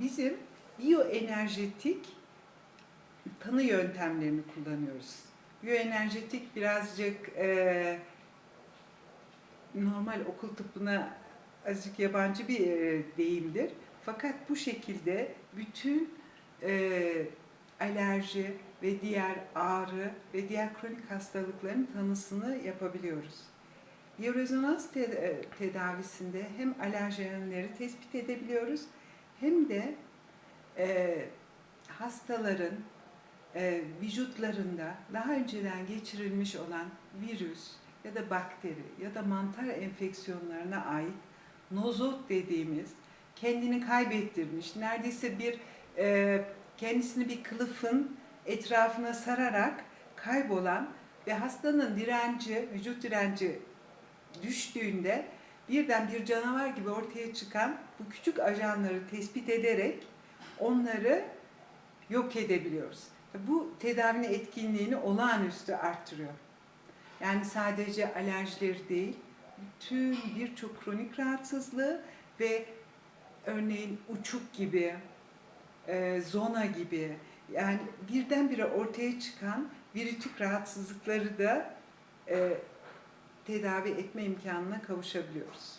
bizim biyoenerjetik tanı yöntemlerini kullanıyoruz. Biyoenerjetik birazcık e, normal okul tıbbına azıcık yabancı bir e, deyimdir. Fakat bu şekilde bütün e, alerji ve diğer ağrı ve diğer kronik hastalıkların tanısını yapabiliyoruz. Biyorezonans te- e, tedavisinde hem alerjenleri tespit edebiliyoruz hem de e, hastaların e, vücutlarında daha önceden geçirilmiş olan virüs ya da bakteri ya da mantar enfeksiyonlarına ait nozot dediğimiz kendini kaybettirmiş, neredeyse bir e, kendisini bir kılıfın etrafına sararak kaybolan ve hastanın direnci, vücut direnci düştüğünde birden bir canavar gibi ortaya çıkan bu küçük ajanları tespit ederek onları yok edebiliyoruz. Bu tedavinin etkinliğini olağanüstü arttırıyor. Yani sadece alerjileri değil, bütün birçok kronik rahatsızlığı ve örneğin uçuk gibi, e, zona gibi yani birdenbire ortaya çıkan virütik rahatsızlıkları da e, tedavi etme imkanına kavuşabiliyoruz.